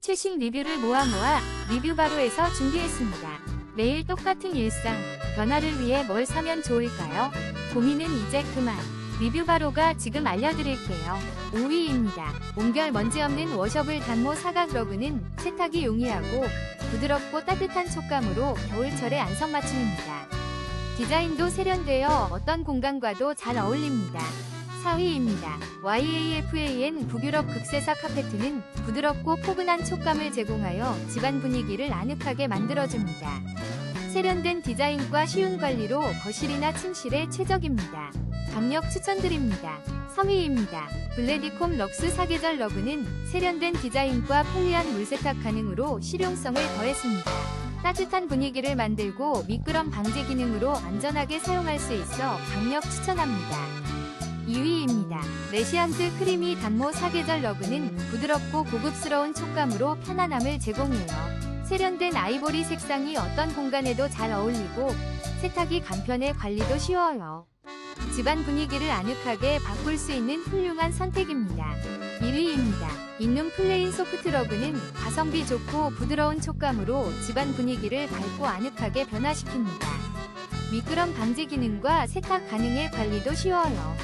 최신 리뷰를 모아 모아 리뷰 바로에서 준비했습니다. 매일 똑같은 일상, 변화를 위해 뭘 사면 좋을까요? 고민은 이제 그만. 리뷰 바로가 지금 알려드릴게요. 5위입니다. 온결 먼지 없는 워셔블 단모 사각 러그는 세탁이 용이하고 부드럽고 따뜻한 촉감으로 겨울철에 안성맞춤입니다. 디자인도 세련되어 어떤 공간과도 잘 어울립니다. 4위입니다. YAFAN 북유럽 극세사 카페트는 부드럽고 포근한 촉감을 제공하여 집안 분위기를 아늑하게 만들어줍니다. 세련된 디자인과 쉬운 관리로 거실이나 침실에 최적입니다. 강력 추천드립니다. 3위입니다. 블레디콤 럭스 사계절 러그는 세련된 디자인과 편리한 물세탁 가능으로 실용성을 더했습니다. 따뜻한 분위기를 만들고 미끄럼 방지 기능으로 안전하게 사용할 수 있어 강력 추천합니다. 2위입니다. 레시안트 크리미 단모 사계절 러그는 부드럽고 고급스러운 촉감으로 편안함을 제공해요. 세련된 아이보리 색상이 어떤 공간에도 잘 어울리고 세탁이 간편해 관리도 쉬워요. 집안 분위기를 아늑하게 바꿀 수 있는 훌륭한 선택입니다. 1위입니다. 인룸 플레인 소프트 러그는 가성비 좋고 부드러운 촉감으로 집안 분위기를 밝고 아늑하게 변화시킵니다. 미끄럼 방지 기능과 세탁 가능해 관리도 쉬워요.